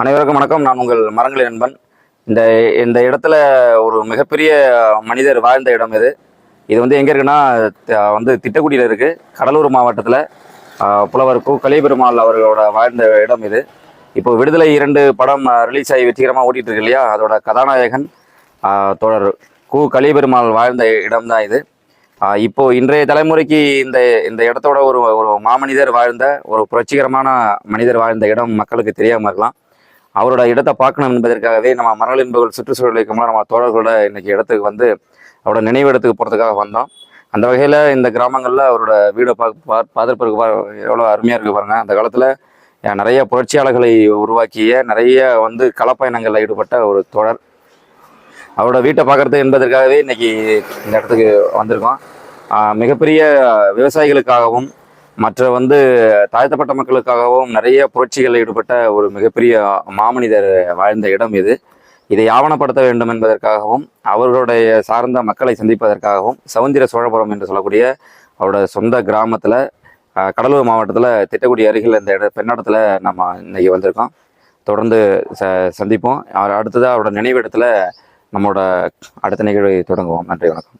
அனைவருக்கும் வணக்கம். நான் உங்கள் மரங்களின் நண்பன். இந்த இந்த இடத்துல ஒரு மிகப்பெரிய மனிதர் வாழ்ந்த இடம் இது. இது வந்து எங்கே இருக்குன்னா வந்து திட்டக்குடியில் இருக்குது கடலூர் மாவட்டத்தில் புலவர் கு கலிபெருமாள் அவர்களோட வாழ்ந்த இடம் இது. இப்போ விடுதலை இரண்டு படம் ரிலீஸ் ஆகி வெற்றிகரமாக ஓடிட்டு இருக்கு இல்லையா? அதோட கதாநாயகன் தொடர் கு கலிபெருமாள் வாழ்ந்த இடம் தான் இது. இப்போது இப்போ இன்றைய தலைமுறைக்கு இந்த இந்த இடத்தோட ஒரு ஒரு மாமனிதர் வாழ்ந்த ஒரு புரட்சிகரமான மனிதர் வாழ்ந்த இடம் மக்களுக்கு தெரியாமல் இருக்கலாம். அவரோட இடத்தை பார்க்கணும் என்பதற்காகவே நம்ம மரங்கள் என்பவர்கள் சுற்றுச்சூழல் இயக்கமாக நம்ம தோழர்களோட இன்னைக்கு இடத்துக்கு வந்து அவரோட நினைவு இடத்துக்கு போகிறதுக்காக வந்தோம். அந்த வகையில் இந்த கிராமங்களில் அவரோட வீடை பார்க்க பா பார்த்துருப்பதுக்கு எவ்வளோ அருமையாக இருக்குது பாருங்கள் அந்த காலத்தில் நிறைய புரட்சியாளர்களை உருவாக்கிய நிறைய வந்து களப்பயணங்களில் ஈடுபட்ட ஒரு தோழர். அவரோட வீட்டை பார்க்கறது என்பதற்காகவே இன்றைக்கி இந்த இடத்துக்கு வந்திருக்கோம். மிகப்பெரிய விவசாயிகளுக்காகவும் மற்ற வந்து தாழ்த்தப்பட்ட மக்களுக்காகவும் நிறைய புரட்சிகளில் ஈடுபட்ட ஒரு மிகப்பெரிய மாமனிதர் வாழ்ந்த இடம் இது. இதை ஆவணப்படுத்த வேண்டும் என்பதற்காகவும் அவர்களுடைய சார்ந்த மக்களை சந்திப்பதற்காகவும் சவுந்திர சோழபுரம் என்று சொல்லக்கூடிய அவரோட சொந்த கிராமத்தில் கடலூர் மாவட்டத்தில் திட்டக்குடி அருகில் இந்த இட பெண்ணடத்தில் நம்ம இன்னைக்கு வந்திருக்கோம். தொடர்ந்து ச சந்திப்போம். அவர் அடுத்ததாக அவரோட நினைவிடத்தில் நம்மளோட அடுத்த நிகழ்வை தொடங்குவோம். நன்றி வணக்கம்.